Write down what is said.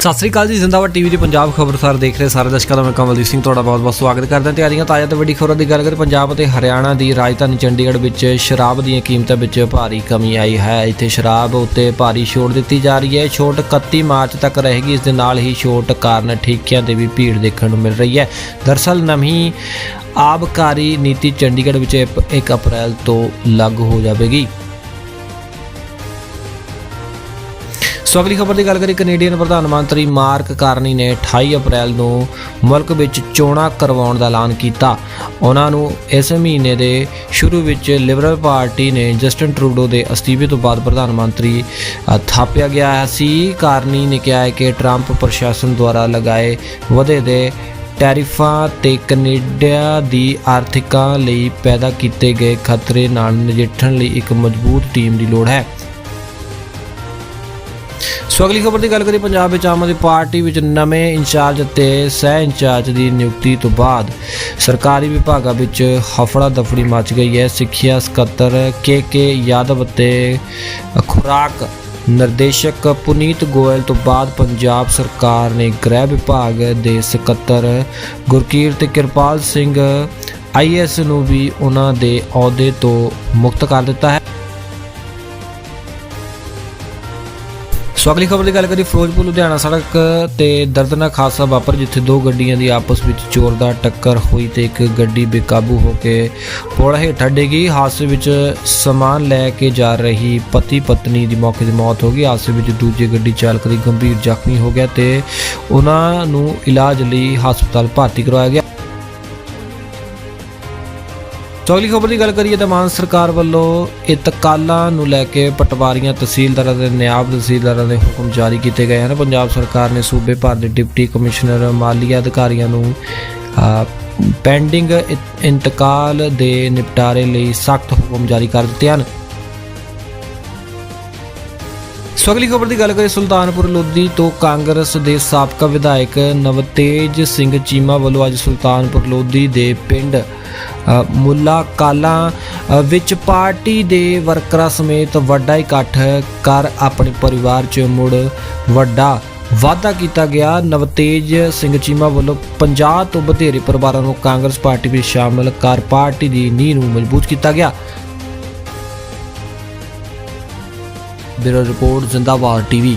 ਸਤਿ ਸ੍ਰੀ ਅਕਾਲ ਜੀ, ਜ਼ਿੰਦਾਬਾਦ ਟੀਵੀ ਦੀ ਪੰਜਾਬ ਖਬਰਸਾਰ ਦੇਖ ਰਹੇ ਸਾਰੇ ਦਰਸ਼ਕਾਂ ਦਾ ਮੈਂ ਕਮਲਦੀਪ ਸਿੰਘ, ਤੁਹਾਡਾ ਬਹੁਤ-ਬਹੁਤ ਸਵਾਗਤ ਕਰਦਾ। ਤਿਆਰੀਆਂ ਤਾਜ਼ਾ ਤੇ ਵੱਡੀ ਖਬਰਾਂ ਦੀ ਗੱਲ ਕਰੀਏ, ਪੰਜਾਬ ਅਤੇ ਹਰਿਆਣਾ ਦੀ ਰਾਜਧਾਨੀ ਚੰਡੀਗੜ੍ਹ ਵਿੱਚ ਸ਼ਰਾਬ ਦੀਆਂ ਕੀਮਤਾਂ ਵਿੱਚ ਭਾਰੀ ਕਮੀ ਆਈ ਹੈ। ਇੱਥੇ ਸ਼ਰਾਬ ਉੱਤੇ ਭਾਰੀ ਛੋਟ ਦਿੱਤੀ ਜਾ ਰਹੀ ਹੈ। ਛੋਟ 31 ਮਾਰਚ ਤੱਕ ਰਹੇਗੀ। ਇਸ ਦੇ ਨਾਲ ਹੀ ਛੋਟ ਕਾਰਨ ਠੇਕਿਆਂ ਤੇ ਵੀ ਭੀੜ ਦੇਖਣ ਨੂੰ ਮਿਲ ਰਹੀ ਹੈ। ਦਰਸਲ ਨਵੀਂ ਆਬਕਾਰੀ ਨੀਤੀ ਚੰਡੀਗੜ੍ਹ ਵਿੱਚ 1 ਅਪ੍ਰੈਲ ਤੋਂ ਲਾਗੂ ਹੋ ਜਾਵੇਗੀ। ਸੋ ਅਗਲੀ ਖਬਰ ਦੀ ਗੱਲ ਕਰੀ ਕੈਨੇਡੀਅਨ ਪ੍ਰਧਾਨ ਮੰਤਰੀ ਮਾਰਕ ਕਾਰਨੀ ਨੇ 28 ਅਪ੍ਰੈਲ ਨੂੰ ਮੁਲਕ ਵਿੱਚ ਚੋਣਾਂ ਕਰਵਾਉਣ ਦਾ ਐਲਾਨ ਕੀਤਾ। ਉਹਨਾਂ ਨੂੰ ਇਸ ਮਹੀਨੇ ਦੇ ਸ਼ੁਰੂ ਵਿੱਚ ਲਿਬਰਲ ਪਾਰਟੀ ਨੇ ਜਸਟਨ ਟਰੂਡੋ ਦੇ ਅਸਤੀਫੇ ਤੋਂ ਬਾਅਦ ਪ੍ਰਧਾਨ ਮੰਤਰੀ ਥਾਪਿਆ ਗਿਆ ਸੀ। ਕਾਰਨੀ ਨੇ ਕਿਹਾ ਹੈ ਕਿ ਟਰੰਪ ਪ੍ਰਸ਼ਾਸਨ ਦੁਆਰਾ ਲਗਾਏ ਵਧੇ ਦੇ ਟੈਰਿਫਾਂ ਤੇ ਕੈਨੇਡਾ ਦੀ ਆਰਥਿਕਾਂ ਲਈ ਪੈਦਾ ਕੀਤੇ ਗਏ ਖਤਰੇ ਨਾਲ ਨਜਿੱਠਣ ਲਈ ਇੱਕ ਮਜ਼ਬੂਤ ਟੀਮ ਦੀ ਲੋੜ ਹੈ। ਸੋ ਅਗਲੀ ਖਬਰ ਦੀ ਗੱਲ ਕਰੀਏ, ਪੰਜਾਬ ਵਿੱਚ ਆਮ ਆਦਮੀ ਪਾਰਟੀ ਵਿੱਚ ਨਵੇਂ ਇੰਚਾਰਜ ਅਤੇ ਸਹਿ ਇੰਚਾਰਜ ਦੀ ਨਿਯੁਕਤੀ ਤੋਂ ਬਾਅਦ ਸਰਕਾਰੀ ਵਿਭਾਗਾਂ ਵਿੱਚ ਹਫੜਾ ਦਫੜੀ ਮਚ ਗਈ ਹੈ। ਸਿੱਖਿਆ ਸਕੱਤਰ ਕੇ ਕੇ ਯਾਦਵ ਅਤੇ ਖੁਰਾਕ ਨਿਰਦੇਸ਼ਕ ਪੁਨੀਤ ਗੋਇਲ ਤੋਂ ਬਾਅਦ ਪੰਜਾਬ ਸਰਕਾਰ ਨੇ ਗ੍ਰਹਿ ਵਿਭਾਗ ਦੇ ਸਕੱਤਰ ਗੁਰਕੀਰਤ ਕਿਰਪਾਲ ਸਿੰਘ ਆਈਐਸ ਨੂੰ ਵੀ ਉਹਨਾਂ ਦੇ ਅਹੁਦੇ ਤੋਂ ਮੁਕਤ ਕਰ ਦਿੱਤਾ ਹੈ। ਸੋ ਅਗਲੀ ਖਬਰ ਦੀ ਗੱਲ ਕਰੀ ਫਿਰੋਜ਼ਪੁਰ, ਲੁਧਿਆਣਾ ਸੜਕ ਤੇ ਦਰਦਨਾਕ ਹਾਦਸਾ ਵਾਪਰ, ਜਿੱਥੇ ਦੋ ਗੱਡੀਆਂ ਦੀ ਆਪਸ ਵਿੱਚ ਜ਼ੋਰਦਾਰ ਟੱਕਰ ਹੋਈ ਤੇ ਇੱਕ ਗੱਡੀ ਬੇਕਾਬੂ ਹੋ ਕੇ ਪੁਲ ਹੇਠਾਂ ਡਿੱਗੀ ਹਾਦਸੇ ਵਿੱਚ ਸਮਾਨ ਲੈ ਕੇ ਜਾ ਰਹੀ ਪਤੀ ਪਤਨੀ ਦੀ ਮੌਕੇ ਤੇ ਮੌਤ ਹੋ ਗਈ। ਹਾਦਸੇ ਵਿੱਚ ਦੂਜੀ ਗੱਡੀ ਚਾਲਕ ਦੀ ਗੰਭੀਰ ਜ਼ਖਮੀ ਹੋ ਗਿਆ ਤੇ ਉਹਨਾਂ ਨੂੰ ਇਲਾਜ ਲਈ ਹਸਪਤਾਲ ਭਰਤੀ ਕਰਵਾਇਆ ਗਿਆ। ਸੋ ਅਗਲੀ ਖਬਰ ਦੀ ਗੱਲ ਕਰੀਏ ਤਾਂ ਮਾਨ ਸਰਕਾਰ ਵੱਲੋਂ ਇਤਕਾਲਾਂ ਨੂੰ ਲੈ ਕੇ ਪਟਵਾਰੀਆਂ, ਤਹਿਸੀਲਦਾਰਾਂ ਦੇ ਨਿਆਬ ਤਹਿਸੀਲਦਾਰਾਂ ਦੇ ਹੁਕਮ ਜਾਰੀ ਕੀਤੇ ਗਏ ਹਨ। ਪੰਜਾਬ ਸਰਕਾਰ ਨੇ ਸੂਬੇ ਭਰ ਦੇ ਡਿਪਟੀ ਕਮਿਸ਼ਨਰ ਮਾਲੀਆ ਅਧਿਕਾਰੀਆਂ ਨੂੰ ਪੈਂਡਿੰਗ ਇ- ਇੰਤਕਾਲ ਦੇ ਨਿਪਟਾਰੇ ਲਈ ਸਖਤ ਹੁਕਮ ਜਾਰੀ ਕਰ ਦਿੱਤੇ ਹਨ। ਸੋ ਅਗਲੀ ਖਬਰ ਦੀ ਗੱਲ ਕਰੀਏ, ਸੁਲਤਾਨਪੁਰ ਲੋਧੀ ਤੋਂ ਕਾਂਗਰਸ ਦੇ ਸਾਬਕਾ ਵਿਧਾਇਕ ਨਵਤੇਜ ਸਿੰਘ ਚੀਮਾ ਵੱਲੋਂ ਅੱਜ ਸੁਲਤਾਨਪੁਰ ਲੋਧੀ ਦੇ ਪਿੰਡ ਮੁੱਲਾ ਕਾਲਾ ਵਿੱਚ ਪਾਰਟੀ ਦੇ ਵਰਕਰਾਂ ਸਮੇਤ ਵੱਡਾ ਇਕੱਠ ਕਰ ਆਪਣੇ ਪਰਿਵਾਰ 'ਚ ਮੁੜ ਵੱਡਾ ਵਾਅਦਾ ਕੀਤਾ ਗਿਆ। ਨਵਤੇਜ ਸਿੰਘ ਚੀਮਾ ਵੱਲੋਂ 50 ਤੋਂ ਵਧੇਰੇ ਪਰਿਵਾਰਾਂ ਨੂੰ ਕਾਂਗਰਸ ਪਾਰਟੀ ਵਿੱਚ ਸ਼ਾਮਲ ਕਰ ਪਾਰਟੀ ਦੀ ਨੀਂਹ ਨੂੰ ਮਜ਼ਬੂਤ ਕੀਤਾ ਗਿਆ। Bureau report, Zindabad TV.